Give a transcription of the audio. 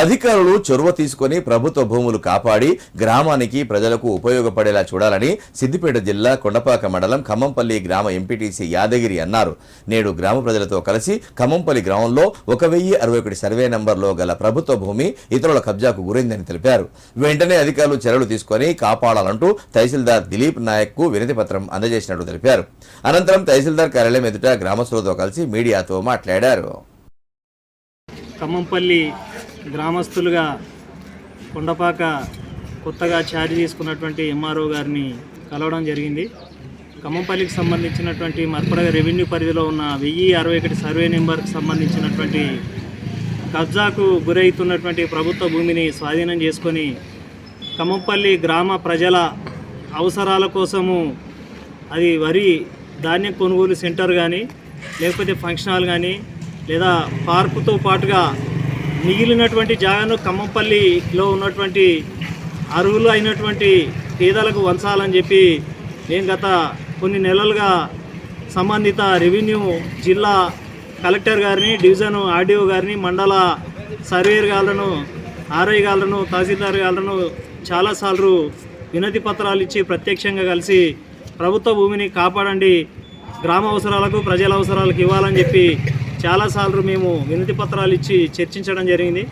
అధికారులు చొరవ తీసుకొని ప్రభుత్వ భూములు కాపాడి గ్రామానికి ప్రజలకు ఉపయోగపడేలా చూడాలని సిద్దిపేట జిల్లా కొండపాక మండలం ఖమ్మంపల్లి గ్రామ ఎంపీటీసీ యాదగిరి అన్నారు. నేడు గ్రామ ప్రజలతో కలిసి ఖమ్మంపల్లి గ్రామంలో ఒక వెయ్యి అరవై ఒకటి సర్వే నంబర్లో గల ప్రభుత్వ భూమి ఇతరుల కబ్జాకు గురైందని తెలిపారు. వెంటనే అధికారులు చర్యలు తీసుకొని కాపాడాలంటూ తహసీల్దార్ దిలీప్ నాయక్కు వినతి పత్రం అందజేసినట్టు తెలిపారు. అనంతరం తహసీల్దార్ కార్యాలయం ఎదుట గ్రామస్తులతో కలిసి మీడియాతో మాట్లాడారు. ఖమ్మంపల్లి గ్రామస్తులుగా కొండపాక కొత్తగా ఛార్జ్ తీసుకున్నటువంటి ఎంఆర్ఓ గారిని కలవడం జరిగింది. ఖమ్మంపల్లికి సంబంధించినటువంటి మర్పడగ రెవెన్యూ పరిధిలో ఉన్న వెయ్యి అరవై ఒకటి సర్వే నెంబర్కి సంబంధించినటువంటి కబ్జాకు గురవుతున్నటువంటి ప్రభుత్వ భూమిని స్వాధీనం చేసుకొని ఖమ్మంపల్లి గ్రామ ప్రజల అవసరాల కోసము అది వరి ధాన్యం కొనుగోలు సెంటర్ కానీ లేకపోతే ఫంక్షన్ హాల్ కానీ లేదా పార్కుతో పాటుగా మిగిలినటువంటి జాగాను ఖమ్మంపల్లిలో ఉన్నటువంటి అరువులు అయినటువంటి పేదలకు వంచాలని చెప్పి నేను గత కొన్ని నెలలుగా సంబంధిత రెవెన్యూ జిల్లా కలెక్టర్ గారిని డివిజన్ ఆర్డీఓ గారిని మండల సర్వేయర్ గారులను ఆర్ఐ గారులను తహసీల్దార్ గారులను చాలాసార్లు వినతి పత్రాలు ఇచ్చి ప్రత్యక్షంగా కలిసి ప్రభుత్వ భూమిని కాపాడండి గ్రామ అవసరాలకు ప్రజల అవసరాలకు ఇవ్వాలని చెప్పి చాలాసార్లు మేము వినతి పత్రాలు ఇచ్చి చర్చించడం జరిగింది.